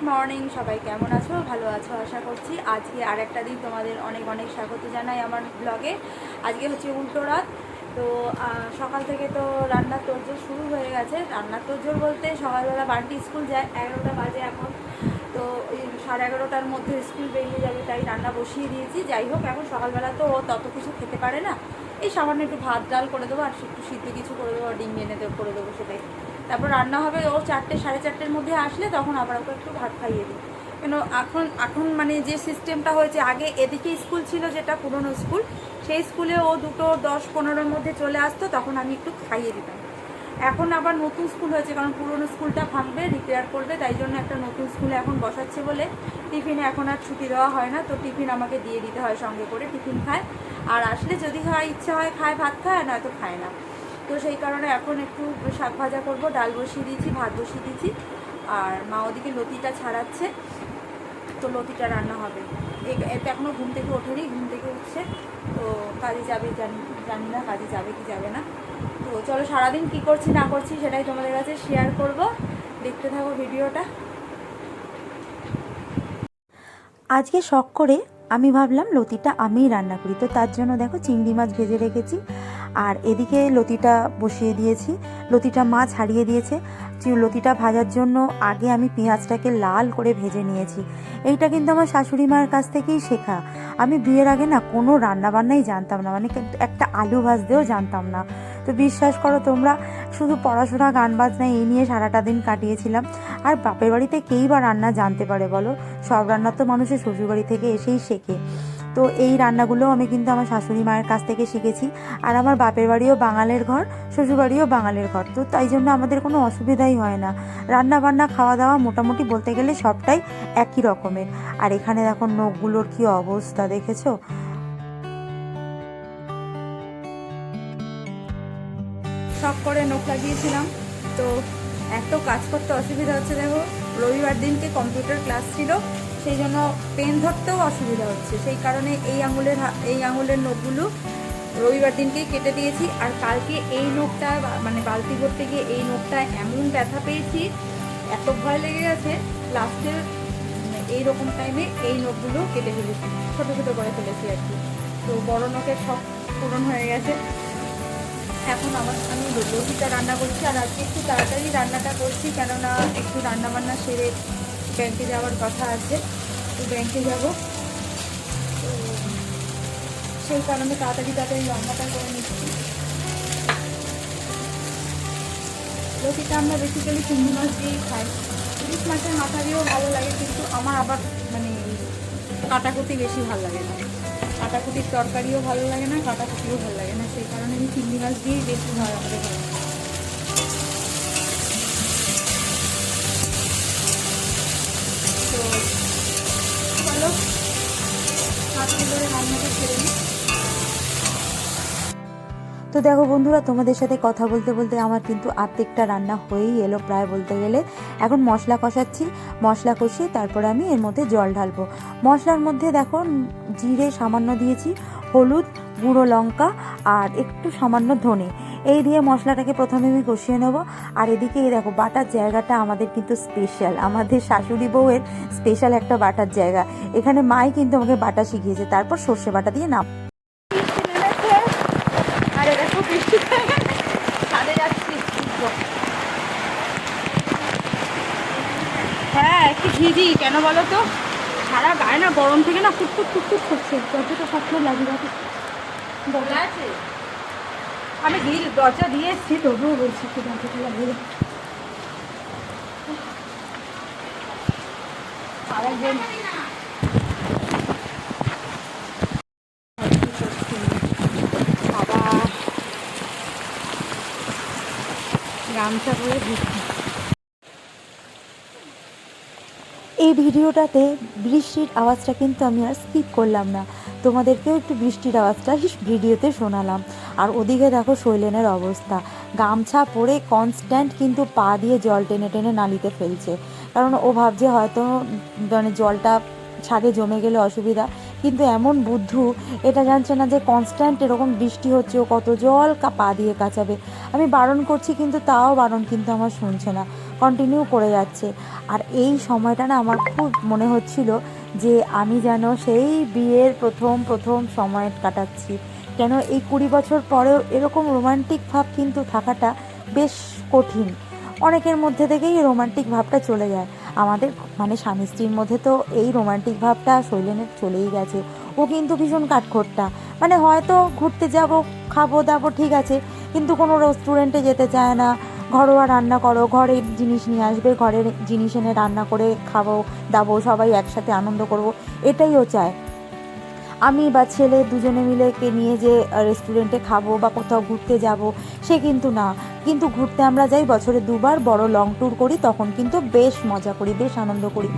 Good morning সবাই কেমন আছো? ভালো আছো, আশা করছি। আজকে আর একটা দিন তোমাদের অনেক অনেক স্বাগত জানাই আমার ব্লগে আজকে হচ্ছে উল্টো রাত। তো সকাল থেকে তো রান্নার তোড়জোড় শুরু হয়ে গেছে। রান্নার তোড়জোড় বলতে সকালবেলা বাড়িতে স্কুল যায়, এগারোটা বাজে এখন। তো সাড়ে এগারোটার মধ্যে স্কুল বেরিয়ে যাবে, তাই রান্না বসিয়ে দিয়েছি। যাই হোক, এখন সকালবেলা তো ও তত কিছু খেতে পারে না। এই সামান্য একটু ভাত, ডাল করে দেবো, আর একটু সিদ্ধ কিছু করে দেবো ডিম এনে করে দেবো সেটাই। তারপর রান্না হবে ও চারটে, সাড়ে চারটের মধ্যে আসলে তখন আবার ওকে একটু ভাত খাইয়ে দিই। কেন এখন এখন মানে যে সিস্টেমটা হয়েছে, আগে এদিকে স্কুল ছিল যেটা পুরনো স্কুল সেই স্কুলে ও দুটো দশ পনেরোর মধ্যে চলে আসতো, তখন আমি একটু খাইয়ে দিতাম। এখন আবার নতুন স্কুল হয়েছে, কারণ পুরনো স্কুলটা ভাঙবে রিপেয়ার করবে, তাই জন্য একটা নতুন স্কুলে এখন বসাচ্ছে বলে টিফিনে এখন আর ছুটি দেওয়া হয় না, তো টিফিন আমাকে দিয়ে দিতে হয় সঙ্গে করে, টিফিন খায়। আর আসলে যদি হয়, ইচ্ছা হয়, খায়, ভাত খায়, নয়তো খায় না। তো সেই কারণে এখন একটু শাক ভাজা করব, ডাল বসিয়ে দিয়েছি, ভাত বসিয়ে দিয়েছি। আর মা ওদিকে লতিটা ছাড়াচ্ছে, তো লতিটা রান্না হবে। এতে এখনও ঘুম থেকে ওঠেনি, ঘুম থেকে উঠছে, তো কাজে যাবে, জানি জানি না কাজে যাবে কি যাবে না। তো চলো সারাদিন কি করছি না করছি সেটাই তোমাদের কাছে শেয়ার করব। দেখতে থাকো ভিডিওটা। আজকে শখ করে আমি ভাবলাম লতিটা আমিই রান্না করি। তো তার জন্য দেখো চিংড়ি মাছ ভেজে রেখেছি। আর এদিকে লতিটা বসিয়ে দিয়েছি। লতিটা মাছ হারিয়ে দিয়েছে। লতিটা ভাজার জন্য আগে আমি পেঁয়াজটাকে লাল করে ভেজে নিয়েছি। এইটা কিন্তু আমার শাশুড়ি মায়ের কাছ থেকেই শেখা। আমি বিয়ের আগে না কোনো রান্নাবান্নাই জানতাম না। মানে একটা আলু ভাজতেও জানতাম না। তো বিশ্বাস করো তোমরা, শুধু পড়াশোনা, গান বাজনা এই নিয়ে সারাটা দিন কাটিয়েছিলাম। আর বাপের বাড়িতে কেই বা রান্না জানতে পারে বলো? সব রান্না তো মানুষের শ্বশুরবাড়ি থেকে এসেই শেখে। তো এই রান্নাগুলো আমি কিন্তু আমার শাশুড়ি মায়ের কাছ থেকে শিখেছি। আর আমার বাপের বাড়িও বাঙালের ঘর শ্বশুরবাড়িও বাঙালের ঘর। তো তাই জন্য আমাদের কোনো অসুবিধাই হয় না। রান্না বান্না খাওয়া দাওয়া মোটামুটি বলতে গেলে সবটাই একই রকমের। আর এখানে দেখো নখগুলোর কি অবস্থা দেখেছ? শখ করে নখ লাগিয়েছিলাম। তো এত কাজ করতে অসুবিধা হচ্ছে দেখো। রবিবার দিনকে কম্পিউটার ক্লাস ছিল। সেই জন্য পেন ধরতেও অসুবিধা হচ্ছে। সেই কারণে এই আঙুলের এই আঙুলের নখগুলো রবিবার দিনকেই কেটে দিয়েছি। আর কালকে এই নখটা মানে বালতি করতে গিয়ে এই নখটা এমন ব্যথা পেয়েছি, এত ভয় লেগে গেছে, লাস্টের এই রকম টাইমে এই নখগুলো কেটে ফেলেছি। ছোটো ছোটো করে ফেলেছি আর কি। তো বড় নখের শখ পূরণ হয়ে গেছে। এখন আমার, আমি লতিটা রান্না করছি। আর আজকে একটু তাড়াতাড়ি রান্নাটা করছি, কেননা একটু রান্না বান্না সেরে ব্যাংকে যাওয়ার কথা আছে, তো ব্যাংকে যাব। তো সেই কারণে তাড়াতাড়ি তাড়াতাড়ি রান্নাটা করে নিচ্ছি। লতিটা আমরা বেসিক্যালি চিংড়ি মাছ দিয়েই খাই। ইলিশ মাছের মাথা দিয়েও ভালো লাগে, কিন্তু আমার আবার মানে কাটাকুটি বেশি ভালো লাগে না। কাটাকুটির তরকারিও ভালো লাগে না, কাটাকুটিও ভালো লাগে না। সেই কারণে আমি চিংড়ি মাছ দিয়েই বেশি ভালো আমাদের তো দেখো বন্ধুরা, তোমাদের সাথে কথা বলতে বলতে আমার কিন্তু আর্ধেকটা রান্না হয়েই এলো প্রায় বলতে গেলে। এখন মশলা কষাচ্ছি, মশলা কষিয়ে তারপরে আমি এর মধ্যে জল ঢালবো। মশলার মধ্যে দেখো, জিরে সামান্য দিয়েছি, হলুদ, গুঁড়ো লঙ্কা আর একটু সামান্য ধনে। এই দিয়ে মশলাটাকে প্রথমে আমি কষিয়ে নেব। আর এদিকে এই দেখো বাটার জায়গাটা আমাদের কিন্তু স্পেশাল আমাদের শাশুড়ি বউয়ের স্পেশাল একটা বাটার জায়গা। এখানে মাই কিন্তু আমাকে বাটা শিখিয়েছে। তারপর সর্ষে বাটা দিয়ে নাম আরে দেখো হ্যাঁ একটু ভিজি কেন বলো তো? সারা গায়ে না গরম থেকে না ফুটফুট ফুটফুট করছে। দরজাটা স্বপ্ন লাগে দরজা আছে? আমি দিয়ে দরজা দিয়ে এসছি তবুও বলছি, একটু দরজাটা বাবা গামছা এই ভিডিওটাতে বৃষ্টির আওয়াজটা কিন্তু আমি আর স্কিপ করলাম না। তোমাদেরকেও একটু বৃষ্টির আওয়াজটা ভিডিওতে শোনালাম। আর ওদিকে দেখো শৈলেনের অবস্থা। গামছা পরে কনস্ট্যান্ট কিন্তু পা দিয়ে জল টেনে টেনে নালিতে ফেলছে। কারণ ও ভাবছে হয়তো মানে জলটা ছাদে জমে গেলে অসুবিধা। কিন্তু এমন বুদ্ধু, এটা জানছে না যে কনস্ট্যান্ট এরকম বৃষ্টি হচ্ছে, ও কত জল পা দিয়ে কাচাবে। আমি বারণ করছি কিন্তু তাও বারণ কিন্তু আমার শুনছে না। কন্টিনিউ করে যাচ্ছে। আর এই সময়টা না আমার খুব মনে হচ্ছিল যে আমি যেন সেই বিয়ের প্রথম প্রথম সময় কাটাচ্ছি। কেন এই কুড়ি বছর পরেও এরকম রোমান্টিক ভাব কিন্তু থাকাটা বেশ কঠিন। অনেকের মধ্যে থেকেই রোমান্টিক ভাবটা চলে যায়। আমাদের মানে স্বামী স্ত্রীর মধ্যে তো এই রোমান্টিক ভাবটা শৈলেনের চলেই গেছে। ও কিন্তু ভীষণ কাঠখোট্টা। মানে হয়তো ঘুরতে যাব, খাব, দাবো, ঠিক আছে। কিন্তু কোনো রেস্টুরেন্টে যেতে চায় না। ঘরোয়া রান্না করো ঘরের জিনিস নিয়ে আসবে, ঘরের জিনিস এনে রান্না করে খাব, দাবো, সবাই একসাথে আনন্দ করব। এটাই ও চায়। আমি বা ছেলে দুজনে মিলে কে নিয়ে যে রেস্টুরেন্টে খাব বা কোথাও ঘুরতে যাব, সে কিন্তু না। কিন্তু ঘুরতে আমরা যাই, বছরে দুবার বড় লং ট্যুর করি, তখন কিন্তু বেশ মজা করি, বেশ আনন্দ করি।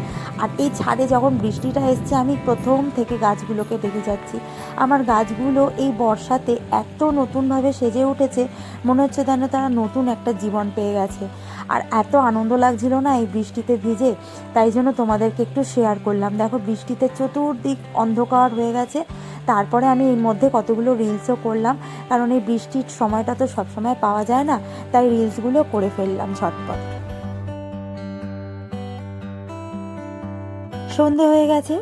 আর এই ছাদে যখন বৃষ্টিটা এসছে, আমি প্রথম থেকে গাছগুলোকে দেখে যাচ্ছি। আমার গাছগুলো এই বর্ষাতে এত নতুনভাবে সেজে উঠেছে, মনে হচ্ছে যেন তারা নতুন একটা জীবন পেয়ে গেছে। আর এত আনন্দ লাগছিল না এই বৃষ্টিতে ভিজে, তাই জন্য তোমাদেরকে একটু শেয়ার করলাম। দেখো, বৃষ্টিতে চতুর্দিক অন্ধকার হয়ে গেছে তারপরে আমি এর মধ্যে কতগুলো রিলসও করলাম, কারণ এই বৃষ্টির সময়টা তো সবসময় পাওয়া যায় না, তাই রিলসগুলো করে ফেললাম ঝটপট। সন্ধে হয়ে গেছে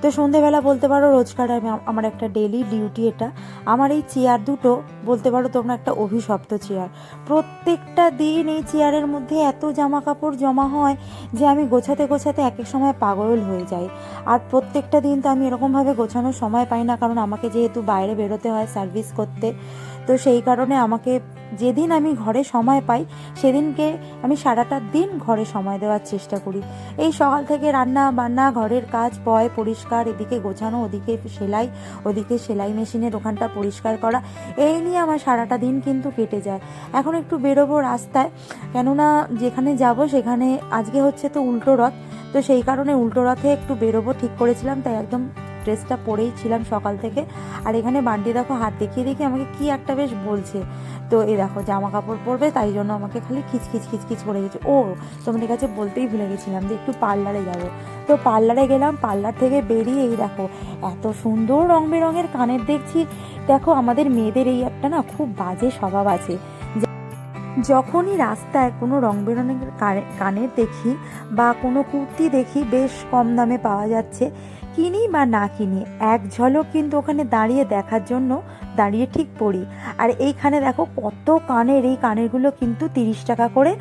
তো সন্ধেবেলা বলতে পারো, রোজকার আমি আমার একটা ডেলি ডিউটি এটা। আমার এই চেয়ার দুটো, বলতে পারো তোমরা একটা অভিশপ্ত চেয়ার প্রত্যেকটা দিন এই চেয়ারের মধ্যে এত জামা কাপড় জমা হয় যে আমি গোছাতে গোছাতে এক এক সময় পাগল হয়ে যাই। আর প্রত্যেকটা দিন তো আমি এরকমভাবে গোছানোর সময় পাই না, কারণ আমাকে যেহেতু বাইরে বেরোতে হয় সার্ভিস করতে, তো সেই কারণে আমাকে যেদিন আমি ঘরে সময় পাই, সেদিনকে আমি সারাটা দিন ঘরে সময় দেওয়ার চেষ্টা করি। এই সকাল থেকে রান্না বান্না, ঘরের কাজ, পয় পরিষ্কার, এদিকে গোছানো, ওদিকে সেলাই ওদিকে সেলাই মেশিনের ওখানটা পরিষ্কার করা, এই নিয়ে আমার সারাটা দিন কিন্তু কেটে যায়। এখন একটু বেরোবো রাস্তায়, কেননা যেখানে যাব সেখানে আজকে হচ্ছে তো উল্টো রথ, তো সেই কারণে উল্টো রথে একটু বেরোবো, ঠিক করেছিলাম, তাই একদম ড্রেসটা পরেই ছিলাম সকাল থেকে। আর এখানে বান্টি দেখো হাত দেখিয়ে দেখে আমাকে কি একটা বেশ বলছে। তো এ দেখো জামা কাপড় পরবে, তাই জন্য আমাকে খালি খিচখিচ খিচখিচ করে গেছে। ও, তোমাদের কাছে বলতেই ভুলে গেছিলাম যে একটু পার্লারে যাব। তো পার্লারে গেলাম, পার্লার থেকে বেরিয়ে এই দেখো এত সুন্দর রং বেরঙের কানের দেখছি। দেখো আমাদের মেয়েদের এই একটা না খুব বাজে স্বভাব আছে। যখনই রাস্তায় কোনো রং বেরঙের কানে- কানের দেখি বা কোনো কুর্তি দেখি, বেশ কম দামে পাওয়া যাচ্ছে। কিনি বা না কিনি, এক ঝলক কিন্তু ওখানে দাঁড়িয়ে দেখার জন্য দাঁড়িয়ে ঠিক পড়ি। আর এইখানে দেখো কত কানের, এই কানেরগুলো কিন্তু তিরিশ টাকা করে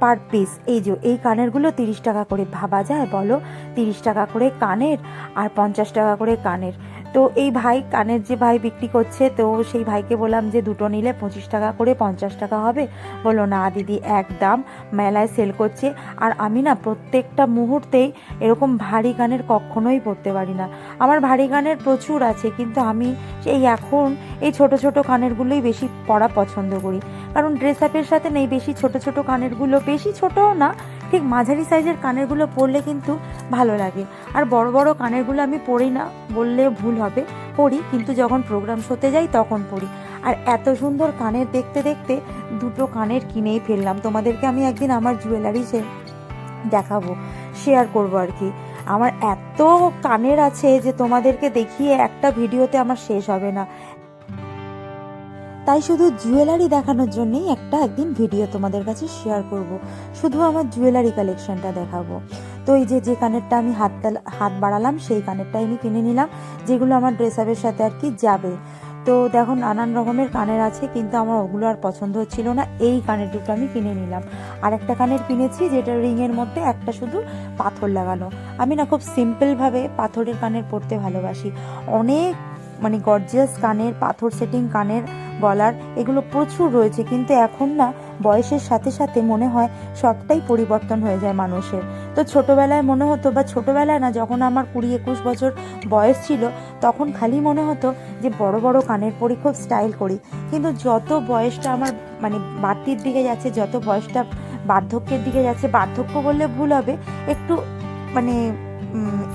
পার পিস এই যে, এই কানেরগুলো তিরিশ টাকা করে। ভাবা যায় বলো? তিরিশ টাকা করে কানের আর পঞ্চাশ টাকা করে কানের। তো এই ভাই, কানের যে ভাই বিক্রি করছে, তো সেই ভাইকে বললাম যে দুটো নিলে পঁচিশ টাকা করে পঞ্চাশ টাকা হবে। বলল, না দিদি এক দাম মেলায় সেল করছে। আর আমি না প্রত্যেকটা মুহূর্তেই এরকম ভারী গানের কখনোই পড়তে পারি না। আমার ভারী গানের প্রচুর আছে, কিন্তু আমি এই এখন এই ছোট ছোট কানেরগুলোই বেশি পরা পছন্দ করি। কারণ ড্রেস আপের সাথে নেই, বেশি ছোট ছোট কানেরগুলো বেশি ছোটও না ঠিক মাঝারি সাইজের কানেরগুলো পরলে কিন্তু ভালো লাগে। আর বড় বড় কানেরগুলো আমি পরি না বললে ভুল হবে। পরি কিন্তু যখন প্রোগ্রাম শোতে যাই তখন পরি আর এত সুন্দর কানের দেখতে দেখতে দুটো কানের কিনেই ফেললাম। তোমাদেরকে আমি একদিন আমার জুয়েলারি সে দেখাবো শেয়ার করব আর কি। আমার এত কানের আছে যে তোমাদেরকে দেখিয়ে একটা ভিডিওতে আমার শেষ হবে না। তাই শুধু জুয়েলারি দেখানোর জন্যই একটা একদিন ভিডিও তোমাদের কাছে শেয়ার করব। শুধু আমার জুয়েলারি কালেকশনটা দেখাবো। তো এই যে যে কানেরটা আমি হাত হাত বাড়ালাম, সেই কানেরটাই আমি কিনে নিলাম, যেগুলো আমার ড্রেস আপের সাথে আর কি যাবে। তো দেখো নানান রকমের কানের আছে, কিন্তু আমার ওগুলো আর পছন্দ হচ্ছিল না, এই কানের দুটো আমি কিনে নিলাম। আর একটা কানের কিনেছি, যেটা রিংয়ের মধ্যে একটা শুধু পাথর লাগানো। আমি না খুব সিম্পলভাবে পাথরের কানের পরতে ভালোবাসি। অনেক মানে গর্জিয়াস কানের, পাথর সেটিং কানের গলার এগুলো প্রচুর রয়েছে, কিন্তু এখন না বয়সের সাথে সাথে মনে হয় সবটাই পরিবর্তন হয়ে যায় মানুষের। তো ছোটবেলায় মনে হতো বা ছোটবেলায় না যখন আমার কুড়ি একুশ বছর বয়স ছিল, তখন খালি মনে হতো যে বড় বড় কানের পরি খুব স্টাইল করি। কিন্তু যত বয়সটা আমার মানে বাড়তির দিকে যাচ্ছে, যত বয়সটা বার্ধক্যের দিকে যাচ্ছে, বার্ধক্য বললে ভুল হবে, একটু মানে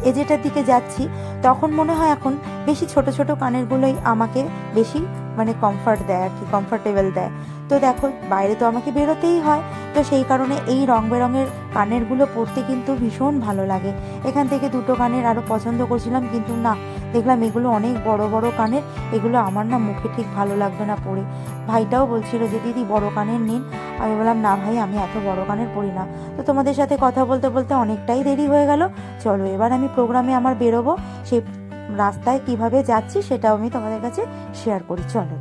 এজেটার দিকে যাচ্ছি, তখন মনে হয় এখন বেশি ছোট ছোট কানেরগুলোই আমাকে বেশি মানে কমফর্ট দেয় আর কি কমফর্টেবল দেয়। তো দেখো, বাইরে তো আমাকে বেরোতেই হয়। তো সেই কারণে এই রং বেরঙের কানেরগুলো পরতে কিন্তু ভীষণ ভালো লাগে। এখান থেকে দুটো কানের আরও পছন্দ করছিলাম, কিন্তু না, দেখলাম এগুলো অনেক বড় বড় কানের। এগুলো আমার না মুখে ঠিক ভালো লাগবে না পরে। ভাইটাও বলছিল যে, দিদি, বড় কানের নিন। আমি বললাম, না ভাই, আমি এত বড় কানের পরি না। তো তোমাদের সাথে কথা বলতে বলতে অনেকটাই দেরি হয়ে গেল। চলো, এবার আমি প্রোগ্রামে আমার বেরোবো। সেই রাস্তায় কীভাবে যাচ্ছি সেটাও আমি তোমাদের কাছে শেয়ার করি, চলো।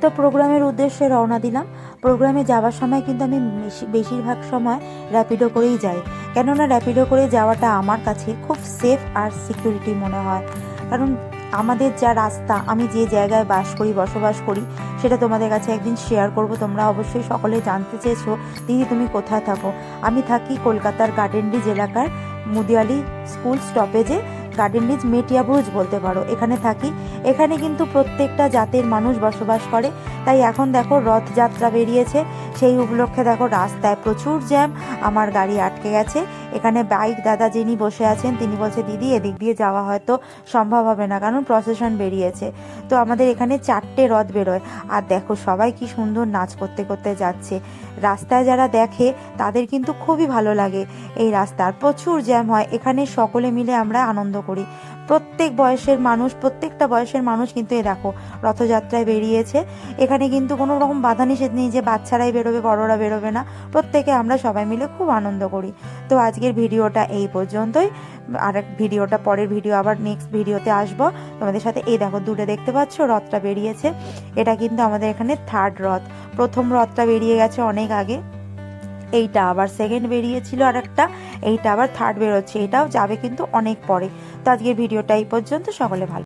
তো প্রোগ্রামের উদ্দেশ্যে রওনা দিলাম। প্রোগ্রামে যাওয়ার সময় কিন্তু আমি বেশি- বেশিরভাগ সময় র্যাপিডো করেই যাই। কেননা র্যাপিডো করে যাওয়াটা আমার কাছে খুব সেফ আর সিকিউরিটি মনে হয়। কারণ আমাদের যা রাস্তা, আমি যে জায়গায় বাস করি, বসবাস করি, সেটা তোমাদের কাছে একদিন শেয়ার করব। তোমরা অবশ্যই সকলে জানতে চেয়েছো, দিদি তুমি কোথায় থাকো? আমি থাকি কলকাতার গার্ডেনরিজ এলাকার মুদিয়ালি স্কুল স্টপেজে গার্ডেনরিজ মেটিয়াবুজ বলতে পারো। এখানে থাকি। এখানে কিন্তু প্রত্যেকটা জাতের মানুষ বসবাস করে। তাই এখন দেখো রথযাত্রা বেরিয়েছে। সেই উপলক্ষে দেখো রাস্তায় প্রচুর জ্যাম, আমার গাড়ি আটকে গেছে। এখানে বাইক দাদা যিনি বসে আছেন, তিনি বলছে, দিদি, এদিক দিয়ে যাওয়া হয়তো সম্ভব হবে না, কারণ প্রসেশন বেরিয়েছে। তো আমাদের এখানে চারটে রথ বেরোয়। আর দেখো সবাই কি সুন্দর নাচ করতে করতে যাচ্ছে। রাস্তায় যারা দেখে, তাদের কিন্তু খুবই ভালো লাগে এই রাস্তার। প্রচুর জ্যাম হয়, এখানে সকলে মিলে আমরা আনন্দ করি। প্রত্যেক বয়সের মানুষ, প্রত্যেকটা বয়সের মানুষ কিন্তু এ দেখো, রথযাত্রায় বেরিয়েছে। এখানে কিন্তু কোনো রকম বাধা নিষেধ নেই যে বাচ্চারাই বেরোবে, বড়রা বেরোবে না। প্রত্যেকে আমরা সবাই মিলে খুব আনন্দ করি। তো আজকের ভিডিওটা এই পর্যন্তই। আর এক ভিডিওটা পরের ভিডিও, আবার নেক্সট ভিডিওতে আসব। তোমাদের সাথে এই দেখো, দূরে দেখতে পাচ্ছ, রথটা বেরিয়েছে। এটা কিন্তু আমাদের এখানে থার্ড রথ। প্রথম রথটা বেরিয়ে গেছে অনেক আগে। এইটা আবার সেকেন্ড বেরিয়েছিল আর একটা এইটা আবার থার্ড বেরোচ্ছে, এটাও যাবে কিন্তু অনেক পরে। তো আজকের ভিডিওটা এই পর্যন্ত, সকলে ভালো